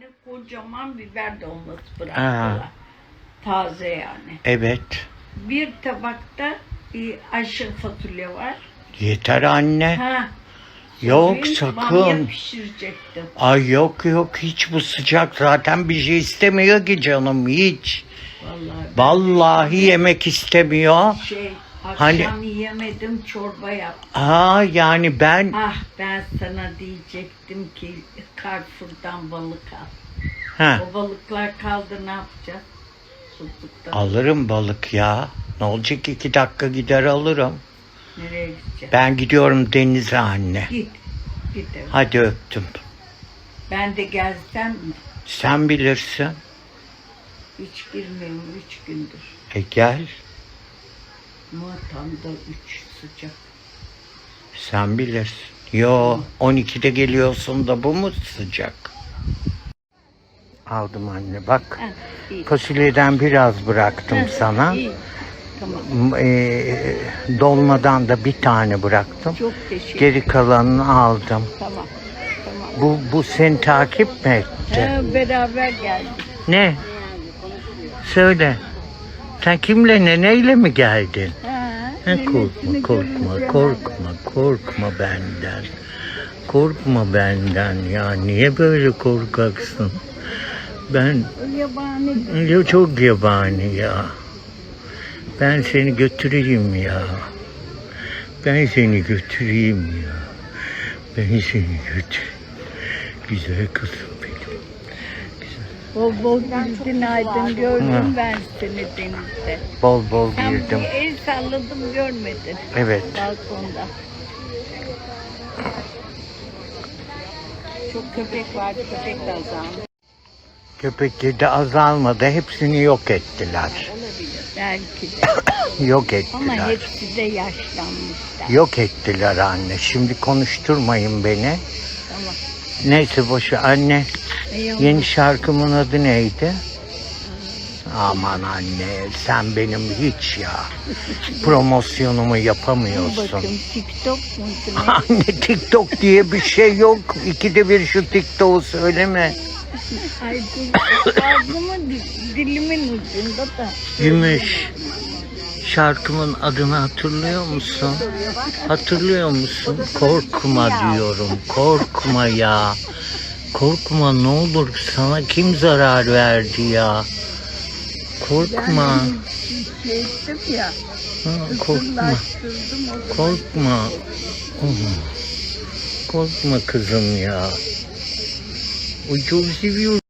tane kocaman biber dolması bıraktılar. Taze yani. Evet. Bir tabakta bir aşırı fasulye var. Yeter anne. Ha. Yok Bamya sakın. pişirecektim. Ay yok yok hiç bu sıcak zaten bir şey istemiyor ki canım hiç. Vallahi. Vallahi yemek istemiyor. Şey, akşam Hani- yemedim çorba yaptım. Aa yani ben Ah ben sana diyecektim ki Carrefour'dan balık al. ha, O balıklar kaldı ne yapacağız? Alırım balık ya. Ne olacak iki dakika gider alırım. Nereye gideceğiz? Ben gidiyorum denize anne. Git. Git evet. Hadi öptüm. Ben de gelsem mi? Sen bilirsin. Hiç girmiyorum üç gündür. E gel. Ama tam da üç sıcak. Sen bilirsin. Yo 12'de geliyorsun da bu mu sıcak? Aldım anne bak. Ha, iyi. Fasulyeden biraz bıraktım Ha, sana. iyi. Tamam. M- e, dolmadan da bir tane bıraktım. Çok teşekkür Geri kalanını aldım. Tamam. Tamam. Bu bu seni takip mi etti? Ha, beraber geldik. Ne? Söyle. Sen kimle neneyle mi geldin? Ha, korkma, korkma, korkma, korkma benden. Korkma benden ya. Niye böyle korkaksın? Ben Yabani ya çok yabani ya. Ben seni götüreyim ya. Ben seni götüreyim ya. Ben seni götür. Güzel kızım. Bol bol girdin aydın gördüm ben seni denizde. Bol bol Sen girdim. bir el salladım görmedin Evet. balkonda. Çok köpek var, köpek de azalmış. Köpekleri de azalmadı. Hepsini yok ettiler. Olabilir. Belki de. Yok Ama ettiler. hepsi de yaşlanmışlar. Yok ettiler anne. Şimdi konuşturmayın beni. Neyse boşu anne. İyi Yeni şarkımın adı neydi? Aman anne sen benim hiç ya. Promosyonumu yapamıyorsun. Bakın TikTok muydu ne? Anne TikTok diye bir şey yok. İkide bir şu TikTok'u söyleme. Ay dur, ağzımın di- dilimin ucunda da. Gümüş. Şarkımın adını hatırlıyor musun? Hatırlıyor musun? Korkma diyorum. Korkma ya. Korkma ne olur sana kim zarar verdi ya? Korkma. Ha, korkma. Korkma. Korkma kızım ya. Çok seviyorum.